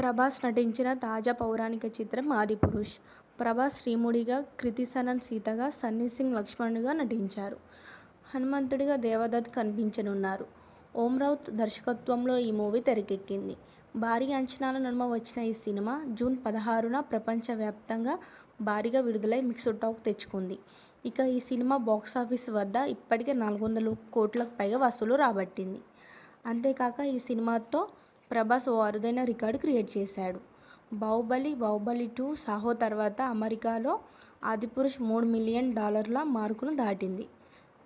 ప్రభాస్ నటించిన తాజా పౌరాణిక చిత్రం ఆదిపురుష్. ప్రభాస్ శ్రీముడిగా, కృతిసనన్ సీతగా, సన్నీ సింగ్ లక్ష్మణుడిగా నటించారు. హనుమంతుడిగా దేవదత్ కనిపించనున్నారు. ఓం రౌత్ దర్శకత్వంలో ఈ మూవీ తెరకెక్కింది. భారీ అంచనాల నడుమ వచ్చిన ఈ సినిమా జూన్ పదహారున ప్రపంచవ్యాప్తంగా భారీగా విడుదలై మిక్స్డ్ టాక్ తెచ్చుకుంది. ఇక ఈ సినిమా బాక్సాఫీస్ వద్ద ఇప్పటికే నాలుగు వందల కోట్లకు పైగా వసూలు రాబట్టింది. అంతేకాక ఈ సినిమాతో ప్రభాస్ ఓ అరుదైన రికార్డు క్రియేట్ చేశాడు. బాహుబలి, బాహుబలి టూ, సాహో తర్వాత అమెరికాలో ఆదిపురుష్ మూడు మిలియన్ డాలర్ల మార్కును దాటింది.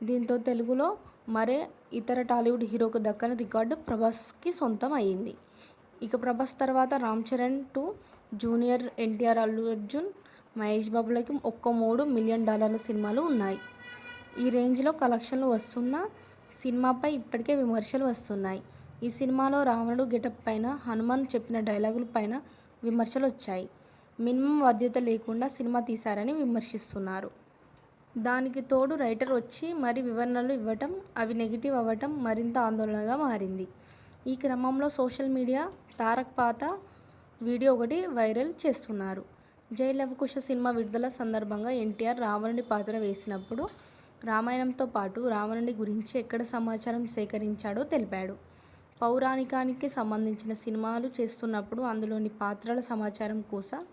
దీంతో తెలుగులో మరే ఇతర టాలీవుడ్ హీరోకు దక్కని రికార్డు ప్రభాస్కి సొంతం అయ్యింది. ఇక ప్రభాస్ తర్వాత Ram Charan too, junior NTR, Allu Arjun, Mahesh బాబులకి ఒక్క మూడు మిలియన్ డాలర్ల సినిమాలు ఉన్నాయి. ఈ రేంజ్లో కలెక్షన్లు వస్తున్న సినిమాపై ఇప్పటికే విమర్శలు వస్తున్నాయి. ఈ సినిమాలో రావణుడు గెటప్ పైన హనుమాన్ చెప్పిన డైలాగుల విమర్శలు వచ్చాయి మినిమమ్ బాధ్యత లేకుండా సినిమా తీశారని విమర్శిస్తున్నారు. దానికి తోడు రైటర్ వచ్చి మరి వివరణలు ఇవ్వటం అవి నెగిటివ్ అవ్వటం మరింత ఆందోళనగా మారింది. ఈ క్రమంలో సోషల్ మీడియా తారక్ పాత వీడియో ఒకటి వైరల్ చేస్తున్నారు. జయలవకుశ సినిమా విడుదల సందర్భంగా ఎన్టీఆర్ రావణుడి పాత్ర వేసినప్పుడు రామాయణంతో పాటు రావణుడి గురించి ఎక్కడ సమాచారం సేకరించాడో తెలిపాడు. పౌరాణికానికి సంబంధించిన సినిమాలు చేస్తున్నప్పుడు అందులోని పాత్రల సమాచారం కోసం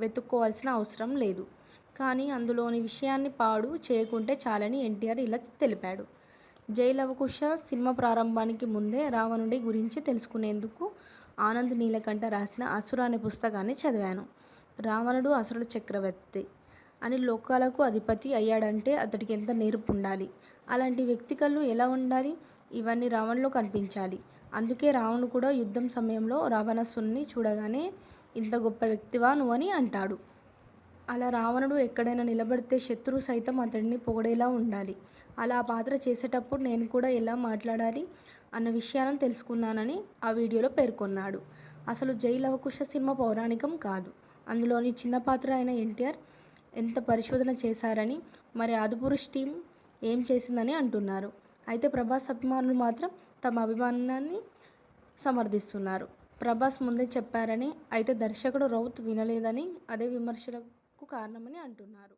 వెతుక్కోవాల్సిన అవసరం లేదు. కానీ అందులోని విషయాన్ని పాడు చేయకుంటే చాలని ఎన్టీఆర్ ఇలా తెలిపాడు. జైలవకుష సినిమా ప్రారంభానికి ముందే రావణుడి గురించి తెలుసుకునేందుకు ఆనంద్ నీలకంఠ రాసిన అసుర అనే పుస్తకాన్ని చదివాను. రావణుడు అసురుడు చక్రవర్తి. అని లోకాలకు అధిపతి అయ్యాడంటే అతడికి ఎంత నేర్పు ఉండాలి అలాంటి వ్యక్తి కళ్ళు ఎలా ఉండాలి? ఇవన్నీ రావణులో కనిపించాలి. అందుకే రావణుడు కూడా యుద్ధం సమయంలో రావణసుని చూడగానే ఇంత గొప్ప వ్యక్తివా నువ్వని అంటాడు. అలా రావణుడు ఎక్కడైనా నిలబడితే శత్రువు సైతం అతడిని పొగడేలా ఉండాలి. అలా ఆ పాత్ర చేసేటప్పుడు నేను కూడా ఎలా మాట్లాడాలి అన్న విషయాలను తెలుసుకున్నానని ఆ వీడియోలో పేర్కొన్నాడు. అసలు జై లవకుశ సినిమా పౌరాణికం కాదు. అందులోని చిన్న పాత్ర అయిన ఎన్టీఆర్ ఎంత పరిశోధన చేశారని, మరి ఆదిపురుష్ టీం ఏం చేసిందని అంటున్నారు. అయితే ప్రభాస్ అభిమానులు మాత్రం తమ అభిమానాన్ని సమర్థిస్తున్నారు. ప్రభాస్ ముందే చెప్పారని, అయితే దర్శకుడు రౌత్ వినలేదని అదే విమర్శలకు కారణమని అంటున్నారు.